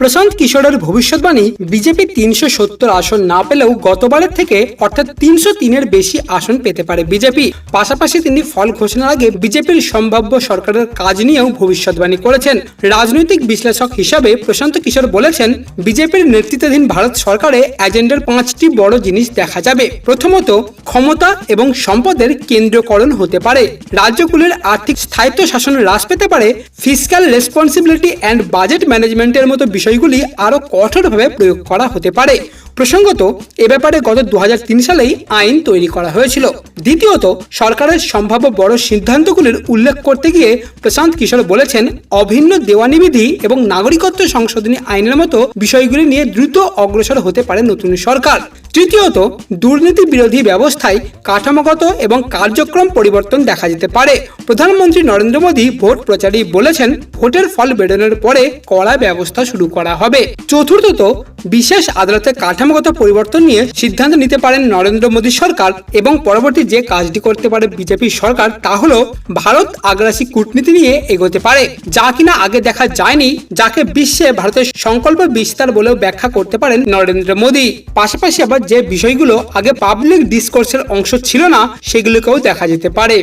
প্রশান্ত কিশোরের ভবিষ্যৎবাণী বিজেপি তিনশো সত্তর আসন না পেলেও গতবারের থেকে অর্থাৎ তিনশো তিনের বেশি আসন পেতে পারে বিজেপি। পাশাপাশি তিনি ফল ঘোষণার আগে বিজেপির সম্ভাব্য সরকারের কাজ নিয়েও ভবিষ্যৎবাণী করেছেন। রাজনৈতিক বিশ্লেষক হিসাবে প্রশান্ত কিশোর বলেছেন, বিজেপির নেতৃত্বাধীন ভারত সরকারে এজেন্ডার পাঁচটি বড় জিনিস দেখা যাবে। প্রথমত ক্ষমতা এবং সম্পদের কেন্দ্রকরণ হতে পারে। রাজ্যগুলির আর্থিক স্থায়িত্ব শাসন হ্রাস পেতে পারে। ফিসক্যাল রেসপন্সিবিলিটি অ্যান্ড বাজেট ম্যানেজমেন্টের মতো বিষয়গুলি আরও কঠোরভাবে প্রয়োগ করা হতে পারে। প্রসঙ্গত, এ ব্যাপারে গত দু হাজার তিন সালেই আইন তৈরি করা হয়েছিল। দ্বিতীয়ত, সরকারের সম্ভাব্য বড় সিদ্ধান্তগুলির উল্লেখ করতে গিয়ে প্রশান্ত কিশোর বলেছেন, অভিন্ন দেওয়ানি বিধি এবং নাগরিকত্ব সংশোধনী আইনের মতো বিষয়গুলি নিয়ে দ্রুত অগ্রসর হতে পারে নতুন সরকার। তৃতীয়ত, দুর্নীতি বিরোধী ব্যবস্থায় কাঠামোগত এবং কার্যক্রম পরিবর্তন দেখা যেতে পারে। প্রধানমন্ত্রী নরেন্দ্র মোদী ভোট প্রচারেই বলেছেন, ভোটের ফল বেরোনোর পরে কড়া ব্যবস্থা শুরু করা হবে। চতুর্থত, বিশেষ আদালতে কাঠামোগত পরিবর্তন নিয়ে সিদ্ধান্ত নিতে পারেন নরেন্দ্র মোদী সরকার এবং পরবর্তী যে কাজটি করতে পারে বিজেপি সরকার, তা হলো ভারত আগ্রাসী কূটনীতি নিয়ে এগোতে পারে, যা কিনা আগে দেখা যায়নি, যাকে বিশ্বে ভারতের সংকল্প বিস্তার বলেও ব্যাখ্যা করতে পারেন নরেন্দ্র মোদী। পাশাপাশি আবার যে বিষয়গুলো আগে পাবলিক ডিসকোর্সের অংশ ছিল না সেগুলোকেও দেখা যেতে পারে।